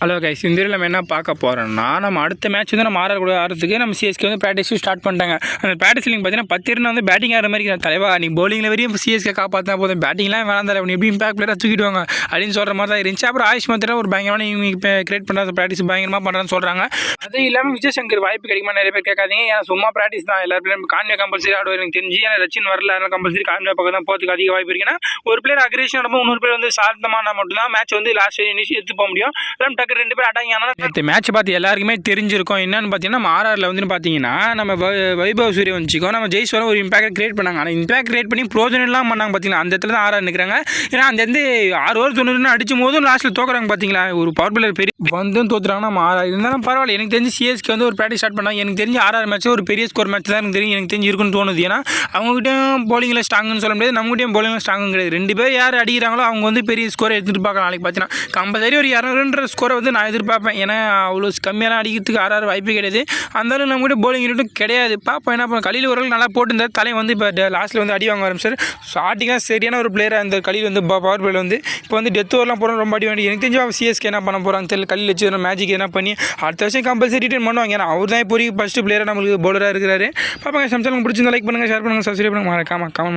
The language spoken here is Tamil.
ஹலோ கைஸ் இந்த நம்ம என்ன பார்க்க போகிறோம்னா நம்ம அடுத்த மேட்ச் வந்து நம்ம ஆர்ஆர் கூட ஆடுறதுக்கு நம்ம சிஎஸ்கே வந்து ப்ராக்டிஸும் ஸ்டார்ட் பண்ணிட்டாங்க. அந்த ப்ராக்டிஸ்லிங் பார்த்தீங்கன்னா பத்து வந்து பேட்டிங் ஆடுற மாதிரி தலைவா நீ bowling-ல வரையும் சிஎஸ்கே காப்பாற்றினா போதும். பேட்டிங்லாம் வேணாம் தலைவா. நீ எப்படி இம்பாக்ட் பிளேயராக தூக்கிடுவாங்க அப்படின்னு சொல்கிற மாதிரி தான் இருந்துச்சு. அப்புறம் ஆயுஷ் மாத்திரம் ஒரு பயங்கரமான இவங்க இப்போ கிரியேட் பண்ணுற ப்ராக்டிஸ் பயங்கரமாக பண்ணுறான்னு சொல்கிறாங்க அதுவும் இல்லாமல் விஜய் சங்கர் வாய்ப்பு கிடைக்குமா? நிறைய பேர் கேட்காதீங்க. ஏன்னா சும்மா ப்ராக்டிஸ் தான். எல்லாருமே பிளேயரும் கான்வே கம்பல்சரி ஆடுவார். எனக்கு தெரிஞ்சு. ஏன்னா ரச்சின் வரல. அதனால் கம்பல்சரி கான்வே பக்கம் தான் போகிறதுக்கு அதிக வாய்ப்பு இருக்குன்னா ஒரு பிளேயர் அக்ரேஷன் நடக்கும் இன்னொரு பேர் வந்து சாந்தமான மட்டும்தான் மேட்ச் வந்து லாஸ்ட் இனிஷியல் எடுத்து போக முடியும். டக்கு ரெண்டு பேர் அட்டாங்க ஆனால் நேற்று மேட்ச் பார்த்து எல்லாருக்குமே தெரிஞ்சிருக்கும். என்னன்னு பார்த்தீங்கன்னா நம்ம ஆர்ஆரில் வந்து பார்த்தீங்கன்னா நம்ம வை- வைபவ் சூரிய வச்சுக்கோ நம்ம ஜெய்ஸ்வரம் ஒரு இம்பாக்ட் கிரியேட் பண்ணாங்க. ஆனால் இம்பாக்ட் கிரியேட் பண்ணி ப்ரோஜனம்லாம் பண்ணாங்க பார்த்தீங்கன்னா அந்த இடத்துல தான் ஆர்ஆர் நிற்கிறாங்க ஏன்னா அந்த வந்து ஆறு ஓவர் தொண்ணூறுன்னு அடிச்சும் போதும் லாஸ்ட்டில் தோக்குறாங்க பார்த்தீங்களா? ஒரு பவர் பிளேயர் பெரிய வந்தும் தோத்துறாங்கன்னா நம்ம ஆர்ஆர் இருந்தாலும் பரவாயில்ல. எனக்கு தெரிஞ்சு சிஎஸ்கே வந்து ஒரு பேட்டிங் ஸ்டார்ட் பண்ணாங்க எனக்கு தெரிஞ்சு ஆர்ஆர் மேட்ச் ஒரு பெரிய ஸ்கோர் மேட்ச் தான் எனக்கு தெரியும். எனக்கு தெரிஞ்சு இருக்குன்னு தோணுது. ஏன்னா அவங்ககிட்டயும் bowling-ல ஸ்ட்ராங்குன்னு சொல்ல முடியாது. நம்மகிட்டயும் bowling-ல ஸ்ட்ராங்கும் கிடையாது. ரெண்டு பேர் யார் அடிக்கிறாங்களோ அவங்க வந்து பெரிய ஸ்கோரை எடுத்துகிட்டு பார்க்கலாம். நாளைக்கு பார்த்தீங்கன்னா கம்பல்சரி ஒரு இரநூறுன்ற ஸ்கோரை வந்து நான் எதிர்பார்ப்பேன். ஏன்னா அவ்வளோ கம்மியான அடிக்கிறதுக்கு ஆறாறு வாய்ப்பு கிடையாது. அந்தளவுக்கு நம்ம கூட போலிங் யூனிட்டும் கிடையாது. பார்ப்போம் என்ன பண்ணும் கலியில் ஓரளவு நல்லா போட்டிருந்தார். தலை வந்து இப்போ லாஸ்ட்டில் வந்து அடி வாங்க ஆரம்பிச்சார். ஸ்டார்டிங்காக சரியான ஒரு பிளேயராக அந்த கலியில் வந்து பவர் பிளேயர் வந்து. இப்போ வந்து டெத் ஓவர்லாம் போகிறோம் ரொம்ப அடி வேண்டிய எனக்கு தெரிஞ்சு சிஎஸ்கே என்ன பண்ண போகிறாங்க தெரியல. கலியில் வச்சு மேஜிக் என்ன பண்ணி அடுத்த வருஷம் கம்பல்சரி ரிட்டர்ன் பண்ணுவாங்க. ஏன்னா அவர் தான் இப்போ ஃபஸ்ட்டு பிளேயராக நம்மளுக்கு பவுலராக இருக்கிறாரு. பார்ப்பாங்க சம்சாரம் பிடிச்சிருந்தா லைக் பண்ணுங்கள் ஷேர் பண்ணுங்கள் சப்ஸ்கிரைப் பண்ணுங்கள் மறக்காம கமெண்ட்